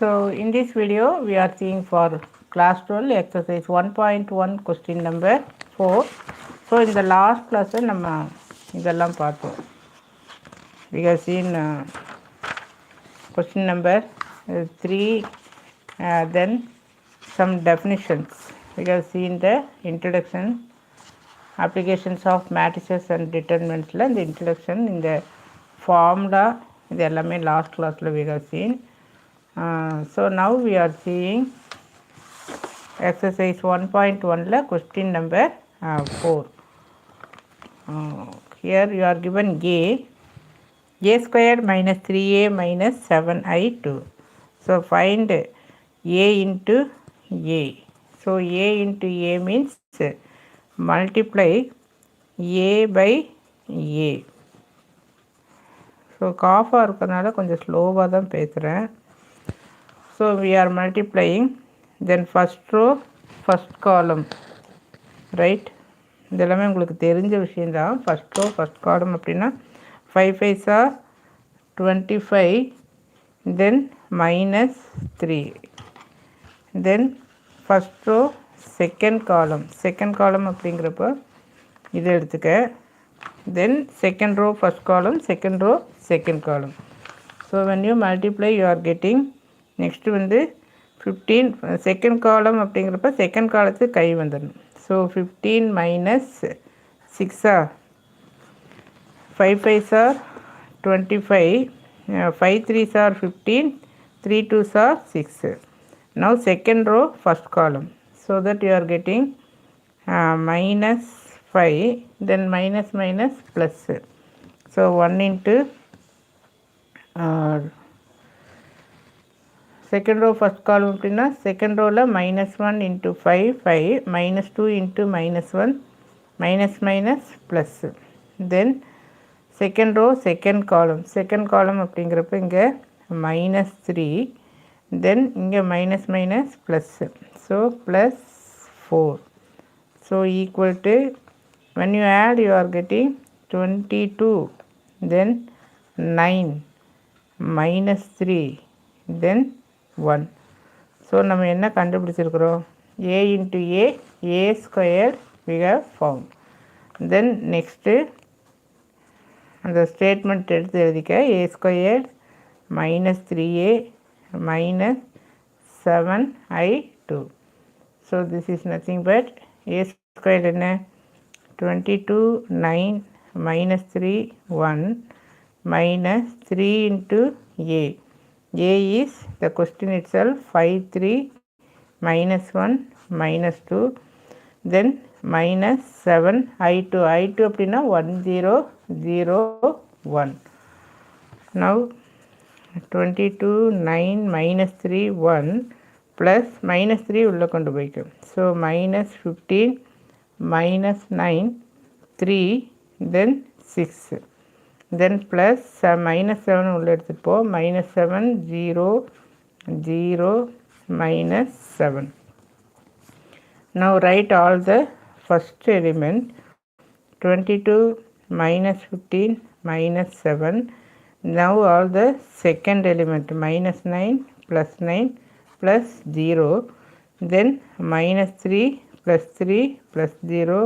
So in this video we are seeing for class 12 exercise 1.1 question number 4. So in the last class நம்ம இதெல்லாம் பார்த்தோம் we have seen uh, question number uh, 3 uh, then some definitions we have seen the introduction applications of matrices and determinantsல இந்த introduction இந்த formula இது எல்லாமே last classல we have seen uh, So now we are seeing exercise 1.1 la question number uh, 4 uh, here you are given a a square minus 3a minus 7i2 so find a into a so a into a means multiply a by a so காஃபாக இருக்கிறதுனால கொஞ்சம் ஸ்லோவாக தான் பேசுகிறேன் so we are multiplying then first row first column right இதெல்லாமே உங்களுக்கு தெரிஞ்ச விஷயந்தான் first row first column அப்படின்னா five ஃபைவ்ஸா twenty five then minus three then first row second column second column அப்படிங்கிறப்போ இதை எடுத்துக்க. Then second row first column second row second column so when you multiply you are getting next வந்து fifteen second column அப்படிங்கிறப்ப second காலத்துக்கு கை வந்துடணும். So fifteen minus சிக்ஸா five five are twenty five five three are fifteen three two are six now second row first column so that you are getting minus five then minus minus plus so one into second row first column அப்படின்னா second ரோவில் minus one into five five minus two into minus one minus minus plus then second row second column second column அப்படிங்கிறப்ப இங்கே minus three then இங்கே minus minus plus so plus four so equal to when you add you are getting 22 then 9 minus 3 then one so நம்ம என்ன கண்டுபிடிச்சிருக்கிறோம்? A into A A square we have found then next அந்த statement எடுத்து எழுதிக்க A square minus three A minus seven I two so this is nothing but A square என்ன? Twenty two nine minus three one minus three into A a is the question itself 5 3 minus 1 minus 2 then minus 7 i2 i2 அப்படின்னா 1 0 0 1 now 22 9 minus 3 1 plus minus 3 உள்ள கொண்டு போய்க்கும் so minus 15 minus 9 3 then 6 then plus uh, minus 7 உள்ள எடுத்துட்டு போ minus 7 0 0 minus 7 now write all the first element 22 minus 15 minus 7 now all the second element minus 9 plus 9 plus 0 then minus 3 plus 3 plus 0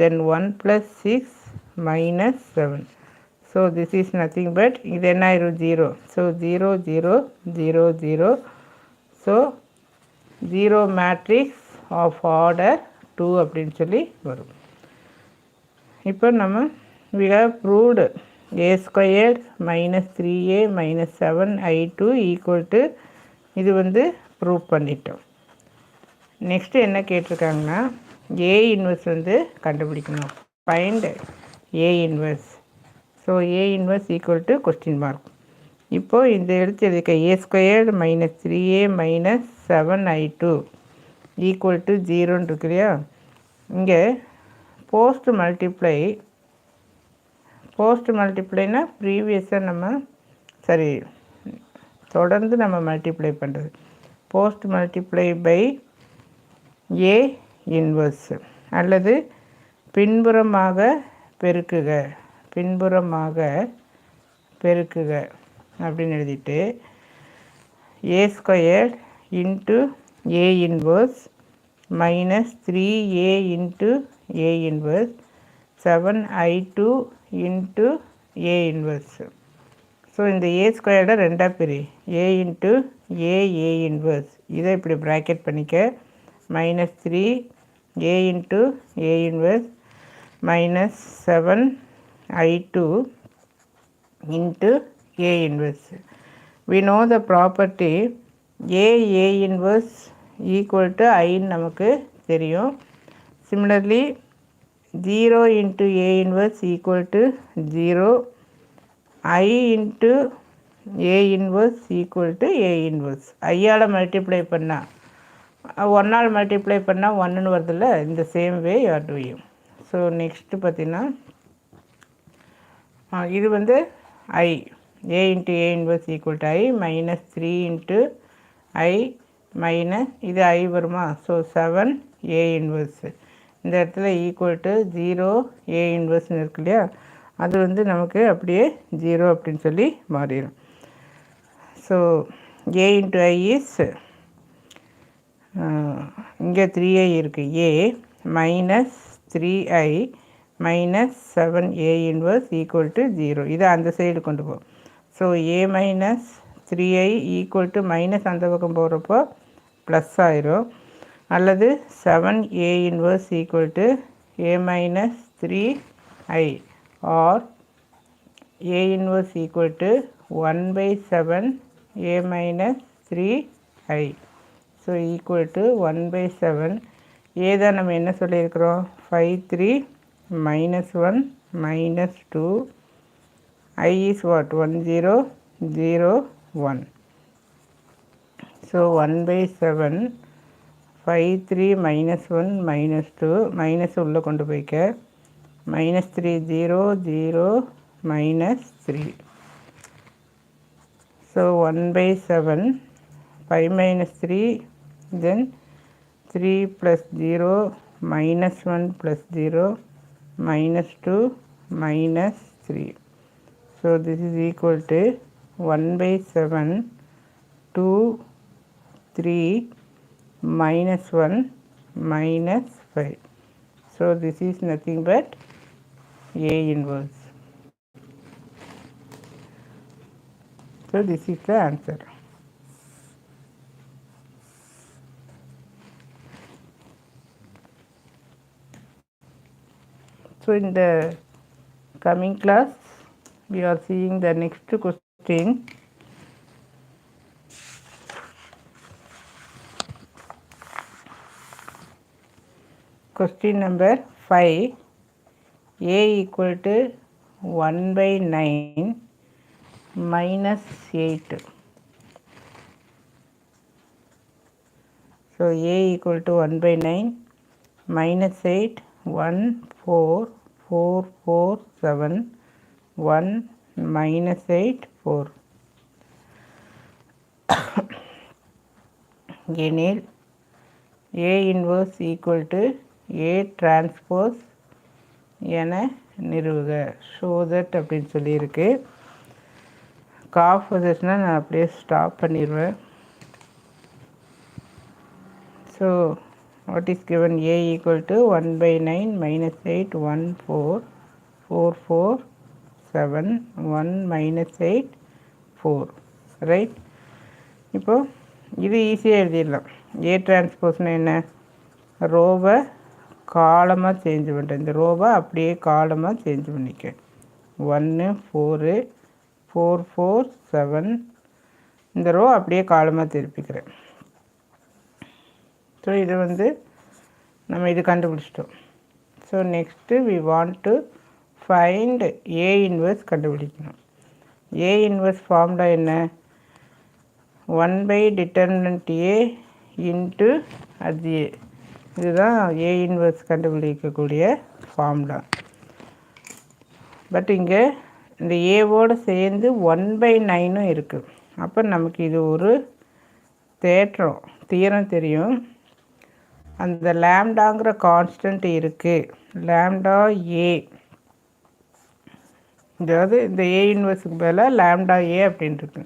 then 1 plus 6 minus 7 so this is nothing but then I wrote 0 so 0 0 0 0 so 0 matrix of order 2 அப்படின்னு சொல்லி வரும் இப்போ நம்ம we have proved a squared minus 3a minus 7i2 equal to இது வந்து prove பண்ணிட்டோம் next என்ன கேட்டிருக்காங்கன்னா ஏ inverse வந்து கண்டுபிடிக்கணும் find A inverse so A inverse equal to question mark இப்போது இந்த எடுத்து எழுதிக்க A squared minus three A minus seven I two equal to ஜீரோன்னு இருக்கு இல்லையா? இங்கே போஸ்ட் மல்டிப்ளை போஸ்ட் மல்டிப்ளைனா ப்ரீவியஸாக நம்ம சரி தொடர்ந்து நம்ம மல்டிப்ளை பண்ணுறது post multiply by A inverse அல்லது பின்புறமாக பெருக்குக. பின்புறமாக பெருக்குக அப்படின்னு எழுதிட்டு A square into A inverse minus three A into A inverse seven I two into A inverse so இந்த ஏ ஸ்கொயர்டை ரெண்டாக பிரி. ஏ இன்ட்டு ஏ ஏ இன்வர்ஸ் இதை இப்படி ப்ராக்கெட் பண்ணிக்க. Minus three A into A inverse minus seven I two into A inverse we know the property A A inverse equal to ஐன்னு நமக்கு தெரியும். Similarly zero into A inverse equal to zero I into A inverse equal to A inverse ஐயால் multiply பண்ணால் ஒன்னால் multiply பண்ணால் ஒன்றுன்னு வருதில்ல? இந்த same way you are டூயும் so next பார்த்தீங்கன்னா இது வந்து I A into A inverse equal to I minus three into I minus இது ஐ வருமா? ஸோ செவன் ஏ இன்வர்ஸு இந்த இடத்துல ஈக்குவல் டு ஜீரோ ஏ இன்வர்ஸ்னு இருக்கு இல்லையா? அது வந்து நமக்கு அப்படியே ஜீரோ அப்படின்னு சொல்லி மாறிடும். So A into I is இங்கே த்ரீ ஐ இருக்குது A minus three I minus seven A inverse equal to zero இதை அந்த சைடு கொண்டு போ. So A minus three I equal to minus அந்த பக்கம் போகிறப்போ ப்ளஸ் ஆயிரும். அல்லது seven A inverse equal to A minus three I or A inverse equal to one by seven A minus three I so equal to one by seven A தான் நம்ம என்ன சொல்லியிருக்கிறோம்? Five three minus one minus two I is what one zero zero one so one by seven five three minus one minus two minus உள்ளே கொண்டு போய்க்க minus 3 0 0 minus 3 so 1 by 7 5 minus 3 then 3 plus 0 minus 1 plus 0 minus 2 minus 3 so this is equal to 1 by 7 2 3 minus 1 minus 5 so this is nothing but A inverse. So this is the answer. So in the coming class, we are seeing the next question. Question number 5 a equal to 1 by 9 minus 8. So a equal to 1 by 9 minus 8 1 4 four four seven one minus eight four எனில் A inverse equal to A transpose என நிறுவுக. ஷோதட் அப்படின்னு சொல்லியிருக்கு. Cough வந்துச்சுன்னா நான் அப்படியே stop பண்ணிடுவேன் so what is given A equal to one by nine minus eight one four four four seven one minus eight four right இப்போது இது ஈஸியாக எழுதிடலாம். ஏ டிரான்ஸ்போஸ்னா என்ன? ரோவை காலமாக சேஞ்ச் பண்ணுறேன் இந்த ரோவை அப்படியே காலமாக சேஞ்ச் பண்ணிக்க ஒன்று ஃபோரு ஃபோர் ஃபோர் செவன் இந்த ரோ அப்படியே காலமாக திருப்பிக்கிறேன். ஸோ இது வந்து நம்ம இது கண்டுபிடிச்சிட்டோம். So next we want to find A inverse கண்டுபிடிக்கணும். ஏ இன்வெர்ஸ் ஃபார்ம்டா என்ன? One by determinant A into அது ஏ இதுதான் ஏ இன்வெர்ஸ் கண்டுபிடிக்கக்கூடிய ஃபார்முலா பட் இங்கே இந்த ஏவோடு சேர்ந்து ஒன் பை நைனும் இருக்குது அப்போ நமக்கு இது ஒரு தேற்றம் தீரம் தெரியும். அந்த லேம்டாங்கிற கான்ஸ்டன்ட் இருக்குது லேம்டா ஏ. அதாவது இந்த ஏ யூனிவர்ஸுக்கு பதிலாக லேம்டா ஏ அப்படின்ட்டுருக்கு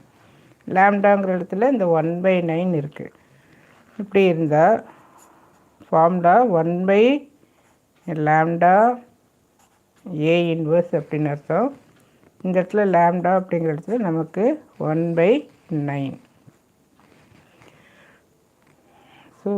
லேம்டாங்கிற இடத்துல இந்த ஒன் பை நைன் இருக்குது இப்படி இருந்தால் ஃபார்ம்டா one by lambda A inverse அப்படின்னு அர்த்தம். இந்த இடத்துல லேம்டா அப்படிங்கிற இடத்துல நமக்கு ஒன் பை நைன் ஸோ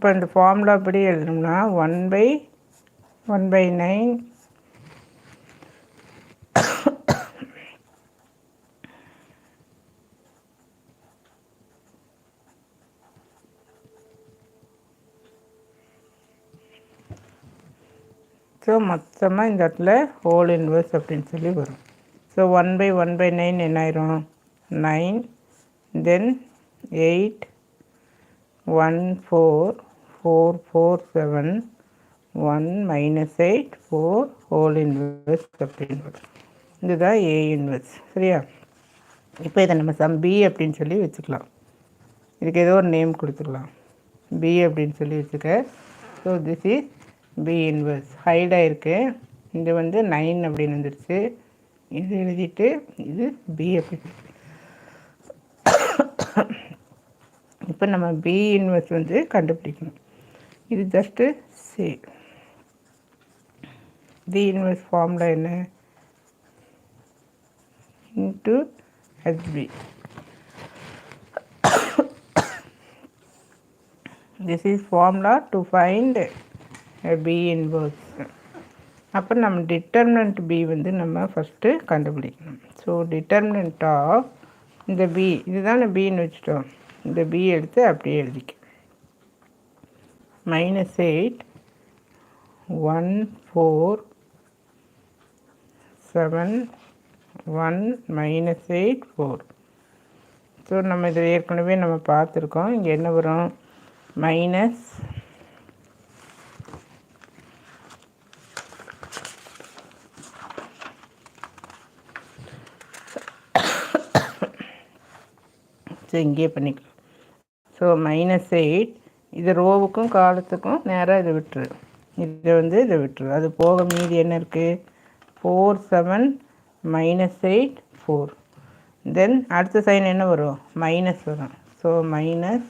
இப்போ இந்த ஃபார்முலா படி எழுதணும்னா one by one by nine so மொத்தமாக இந்த இடத்துல ஹோல் இன்வர்ஸ் அப்படின்னு சொல்லி வரும். So one by one by nine என்ன ஆயிரும்? Nine then eight one four four four seven one minus eight four whole inverse அப்படின்னு வரும் இதுதான் ஏ இன்வெர்ஸ் சரியா? இப்போ இதை நம்ம சம் பி அப்படின்னு சொல்லி வச்சுக்கலாம். இதுக்கு ஏதோ ஒரு நேம் கொடுத்துக்கலாம் பி அப்படின்னு சொல்லி வச்சுக்க. So this is B inverse ஹைடாக இருக்குது இது வந்து நைன் அப்படின்னு வந்துடுச்சு இது எழுதிட்டு இது பி அப்படின்னு. இப்போ நம்ம பி இன்வெர்ஸ் வந்து கண்டுபிடிக்கணும். இது just see the inverse formula என்ன? Into H B this is formula to find a b inverse. அப்போ நம்ம டிட்டர்மினன்ட் பி வந்து நம்ம ஃபஸ்ட்டு கண்டுபிடிக்கணும். ஸோ டிட்டர்மினன்ட் ஆஃப் இந்த பி இதுதான் பின்னு வச்சுட்டோம். இந்த பி எடுத்து அப்படியே எழுதிக்க. Minus 8 1 4 7 1 minus 8 4 ஸோ நம்ம இதில் ஏற்கனவே நம்ம பார்த்துருக்கோம். இங்கே என்ன வரும்? மைனஸ் ஸோ இங்கே பண்ணிக்கலாம். ஸோ மைனஸ் எயிட் இது ரோவுக்கும் காலத்துக்கும் நேராக இதை விட்டுரு. இதை வந்து இதை விட்டுரு. அது போக மீதி என்ன இருக்குது four seven minus eight four then அடுத்த சைன் என்ன வரும்? மைனஸ் வரும். ஸோ மைனஸ்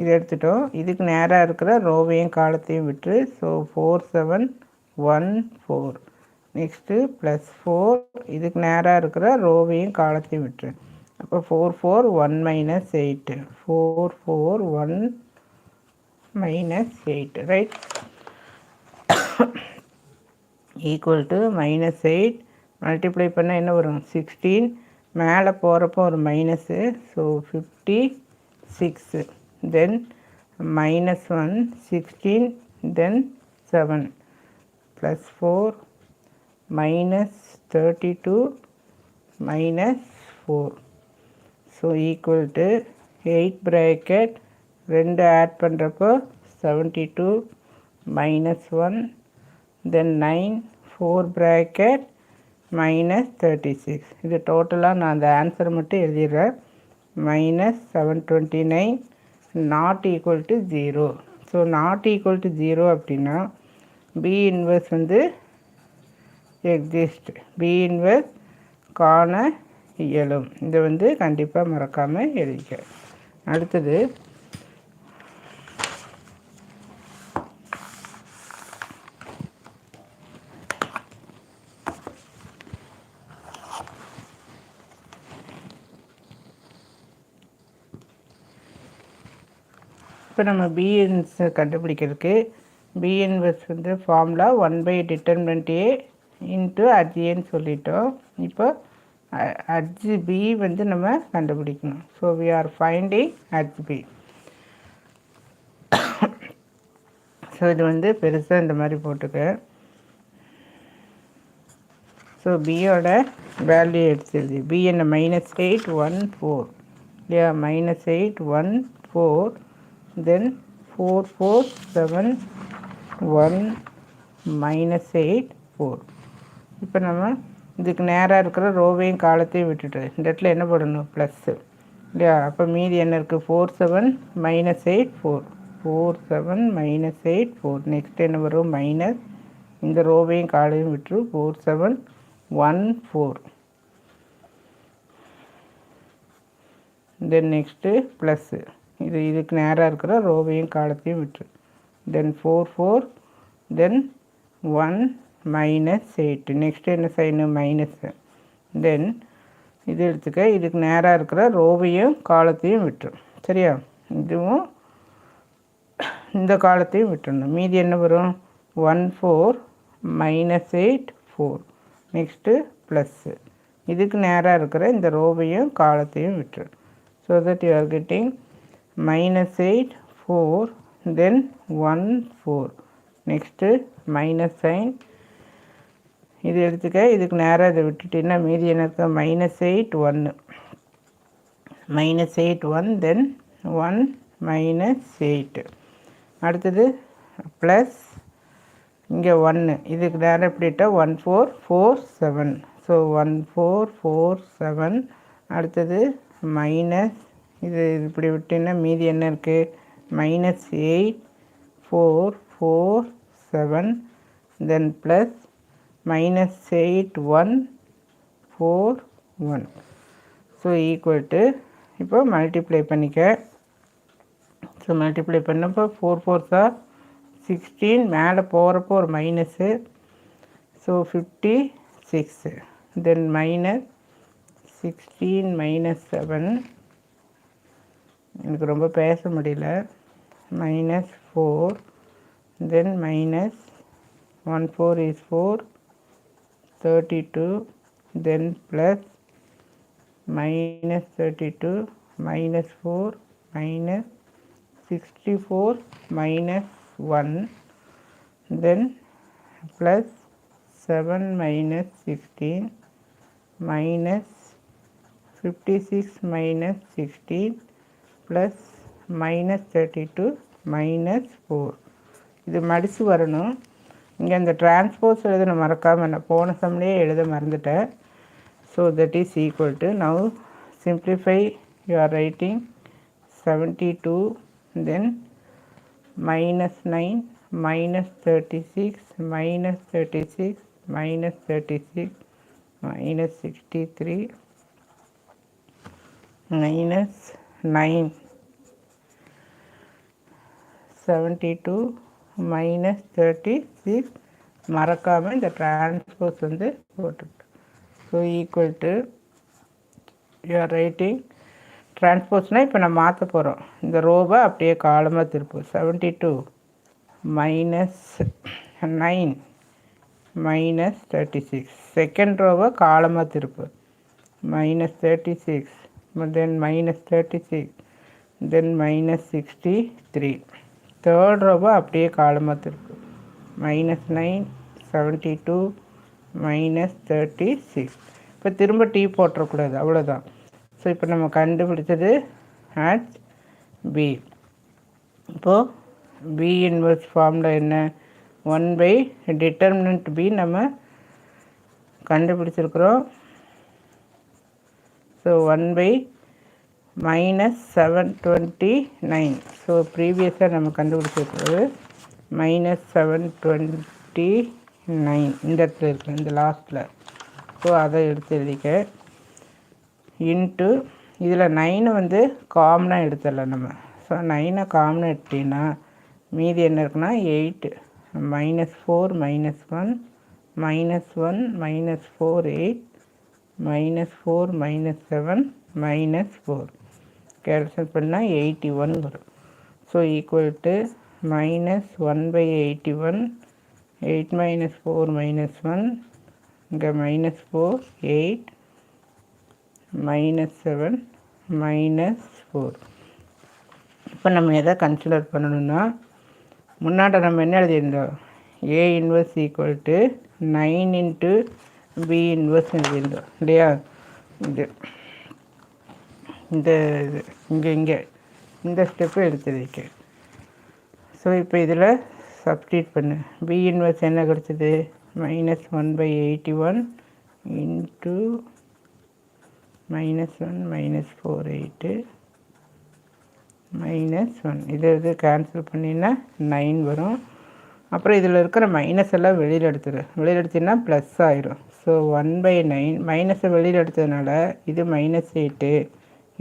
இது எடுத்துட்டோம். இதுக்கு நேராக இருக்கிற ரோவையும் காலத்தையும் விட்டு so four seven one four next plus four இதுக்கு நேராக இருக்கிற ரோவையும் காலத்தையும் விட்டுரு. அப்போ four four one minus eight four four one minus eight right equal to minus eight multiply பண்ணால் என்ன வரும்? சிக்ஸ்டீன் மேலே போகிறப்போ ஒரு minus so fifty six then minus one sixteen then seven plus four minus thirty two minus four so equal to eight bracket ரெண்டு add பண்ணுறப்போ seventy two minus one then nine four bracket minus thirty six இது டோட்டலாக நான் அந்த answer மட்டும் எழுதிடுறேன். Minus seven twenty nine not equal to zero so not equal to zero அப்படின்னா B inverse வந்து exist B inverse காண இயலும். இதை வந்து கண்டிப்பாக மறக்காமல் எழுதிக்க. அடுத்தது இப்போ நம்ம பிஎன்ஸ் கண்டுபிடிக்கிறதுக்கு பிஎன்வஸ் வந்து formula one by determinant A into அஜிஏன்னு சொல்லிட்டோம். இப்போ ஹச்பி வந்து நம்ம கண்டுபிடிக்கணும். So we are finding H B so இது வந்து பெருசாக இந்த மாதிரி போட்டுக்க. ஸோ பியோட வேல்யூ எடுத்துருது பி என்ன மைனஸ் எயிட் ஒன் ஃபோர் இல்லையா? Minus eight one four then four four seven one minus eight four இப்போ நம்ம இதுக்கு நேராக இருக்கிற ரோவையும் காலத்தையும் விட்டுட்டு. இந்த இடத்துல என்ன போடணும்? ப்ளஸ்ஸு இல்லையா? அப்போ மீதி என்ன இருக்குது four seven minus eight four four seven minus eight four next என்ன வரும்? மைனஸ் இந்த ரோவையும் காலையும் விட்டுரு. Four seven one four then next plus இது இதுக்கு நேராக இருக்கிற ரோவையும் காலத்தையும் விட்டுரு. Then four four then one minus eight next என்ன செய்யணும் மைனஸ்ஸு தென் இது எடுத்துக்க. இதுக்கு நேராக இருக்கிற ரோவையும் காலத்தையும் விட்டுரும். சரியா? இதுவும் இந்த காலத்தையும் விட்டுடணும் மீதி என்ன வரும்? One four minus eight four next plus இதுக்கு நேராக இருக்கிற இந்த ரோவையும் காலத்தையும் விட்டுரு so that you are getting minus eight four then one four next minus sign இது எடுத்துக்க. இதுக்கு நேராக இதை விட்டுட்டீங்கன்னா மீதி எனக்கு மைனஸ் எயிட் ஒன்று minus eight one then one minus eight அடுத்தது ப்ளஸ் இங்கே ஒன்று இதுக்கு நேரம் எப்படிட்டா one four four seven so one four four seven அடுத்தது மைனஸ் இது இப்படி விட்டிங்கன்னா மீதி என்ன இருக்குது minus eight four four seven then plus minus eight one four one so equal to இப்போ மல்டிப்ளை பண்ணிக்க. ஸோ மல்டிப்ளை பண்ணப்போ ஃபோர் ஃபோர் சார் சிக்ஸ்டீன் மேலே போகிறப்போ ஒரு minus so fifty six then minus sixteen minus seven எனக்கு ரொம்ப பேச முடியல. Minus four then minus one four is four thirty two then plus minus thirty two minus four minus sixty four minus one then plus seven minus sixteen minus fifty six minus sixteen plus minus thirty two minus four இது மடித்து வரணும். இங்கே அந்த transpose எழுத மறக்காமல் நான் போன சம்லேயே எழுத மறந்துட்டேன். So that is equal to now simplify you are writing seventy two then minus nine minus thirty six minus thirty six minus thirty six minus sixty three minus thirty six மறக்காமல் இந்த transpose வந்து போட்டுட்டு. So equal to you are writing டிரான்ஸ்போஸ்னால் இப்போ நம்ம மாற்ற போகிறோம் இந்த ரோவை அப்படியே காலமாக திருப்போம். Seventy two minus nine minus thirty six second ரோவை காலமாக திருப்பு. Minus thirty six then minus thirty six then minus sixty three third ரோவை அப்படியே காலமாக திருப்பு minus nine seventy two minus thirty six இப்போ திரும்ப டீ போட்டுறக்கூடாது அவ்வளோதான் ஸோ இப்போ நம்ம கண்டுபிடிச்சது ஆட் பி இப்போது பி இன்வெர்ஸ் ஃபார்மில் என்ன? ஒன் பை டிட்டர்மினன்ட் பி நம்ம கண்டுபிடிச்சிருக்கிறோம். So one by minus seven twenty nine so ப்ரீவியஸாக நம்ம கண்டுபிடிச்சிருக்கிறது மைனஸ் செவன் டுவெண்ட்டி நைன் இந்த இடத்துல இருக்குது இந்த லாஸ்ட்டில் ஸோ அதை எடுத்து எழுதிக்க. இன்ட்டு இதில் நைனை வந்து காமனாக எடுத்துடலாம் நம்ம. ஸோ நைனை காமனாக எடுத்தீங்கன்னா மீதி என்ன இருக்குன்னா eight minus four minus one minus one minus four eight minus four minus seven minus four cancel பண்ணால் எயிட்டி ஒன் வரும். So equal to minus one by eighty one eight minus four minus one இங்கே minus four eight minus seven minus four இப்போ நம்ம எதை consider பண்ணணும்னா முன்னாடி நம்ம என்ன எழுதியிருந்தோம்? A inverse equal to nine into B inverse எழுதியிருந்தோம். இல்லையா? இது. இந்த இது இங்கே இங்கே. இந்த ஸ்டெப்பு எடுத்து வைக்க. ஸோ இப்போ இதில் சப்ஸ்டியூட் பண்ணு. பி இன்வெர்ஸ் என்ன கிடச்சிது? Minus one by eighty one into minus one minus four eight minus one இதை இது கேன்சல் பண்ணினா நைன் வரும். அப்புறம் இதில் இருக்கிற மைனஸ் எல்லாம் வெளியில் எடுத்துரு. வெளியில் எடுத்தீங்கன்னா ப்ளஸ் ஆயிரும். ஸோ ஒன் பை நைன் மைனஸை வெளியில் எடுத்ததுனால இது மைனஸ் எயிட்டு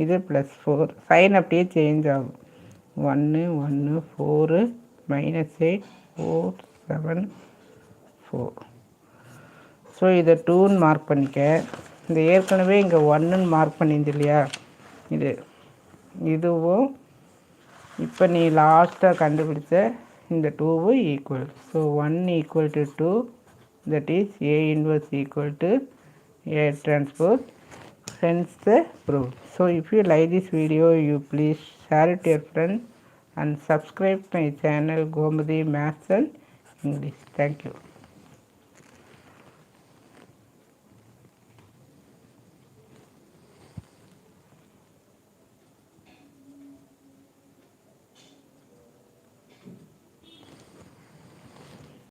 இது ப்ளஸ் ஃபோர் சைன் அப்படியே சேஞ்ச் ஆகும். ஒன்று ஒன்று four minus eight four seven four so இதை டூன்னு மார்க் பண்ணிக்க. இந்த ஏற்கனவே இங்கே ஒன்றுன்னு மார்க் பண்ணியிருந்து இல்லையா? இது இதுவும் இப்போ நீ லாஸ்ட்டாக கண்டுபிடிச்ச இந்த டூவும் equal so one equal to two that is A inverse equal to A transport hence the proof. So if you like this video, you please share it to your friends and subscribe my channel Gomadi Maths and English. Thank you.